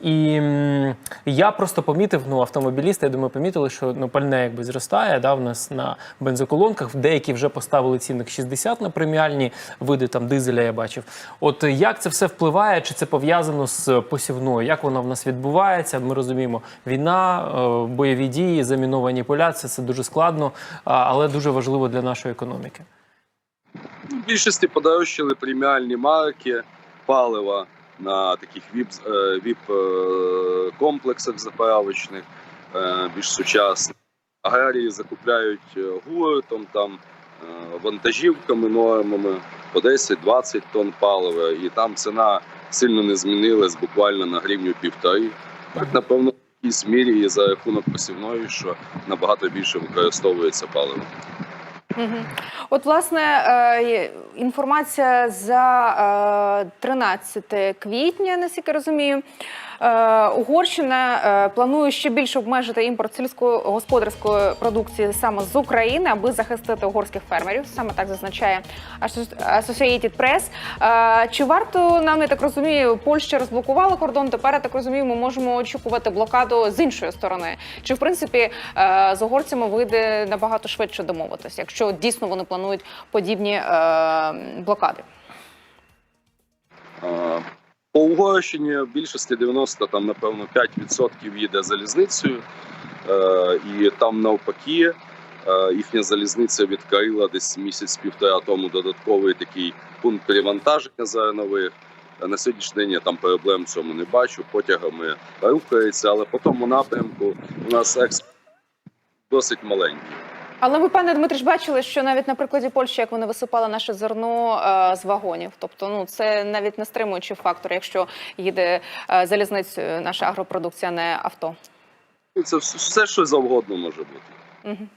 І я просто помітив, ну автомобілісти, я думаю, помітили, що ну пальне якби зростає. Да, в нас на бензоколонках. Деякі вже поставили цінник 60 на преміальні види там дизеля. Я бачив. От як це все впливає? Чи це пов'язано з посівною? Як воно в нас відбувається? Ми розуміємо, війна, е, бойові дії, заміновані поля це, це дуже складно, але дуже важливо для нашої економіки. В більшості подорожчали преміальні марки, палива на таких віп, е, е, заправочних, е, більш сучасних. Аграрії закупляють гуртом, там, вантажівками, нормами по 10-20 тонн палива, і там ціна сильно не змінилась буквально на гривню півтори. Так, напевно, в якійсь мірі за рахунок посівної, що набагато більше використовується паливо. От, власне, е, інформація за е, 13 квітня, наскільки розумію. Е, Угорщина е, планує ще більше обмежити імпорт сільськогосподарської продукції саме з України, аби захистити угорських фермерів. Саме так зазначає Associated Press. Е, Чи варто нам, я так розумію, Польща розблокувала кордон? Тепер я так розумію, ми можемо очікувати блокаду з іншої сторони. Чи в принципі е, з угорцями вийде набагато швидше домовитися, якщо дійсно вони планують подібні е, блокади? По Угорщині в більшості 90, там, напевно, 5% їде залізницею, Е, і там навпаки е, їхня залізниця відкрила десь місяць-півтора тому додатковий такий пункт перевантаження зернових. На сьогоднішній день я там проблем в цьому не бачу. Потягами рухається, але по тому напрямку у нас експорт досить маленький. Але ви, пане Дмитрич, бачили, що навіть на прикладі Польщі, як вони висипали наше зерно е, з вагонів, тобто ну це навіть не стримуючий фактор, якщо їде е, залізницею наша агропродукція, не авто. Це все, що завгодно може бути. Мгм.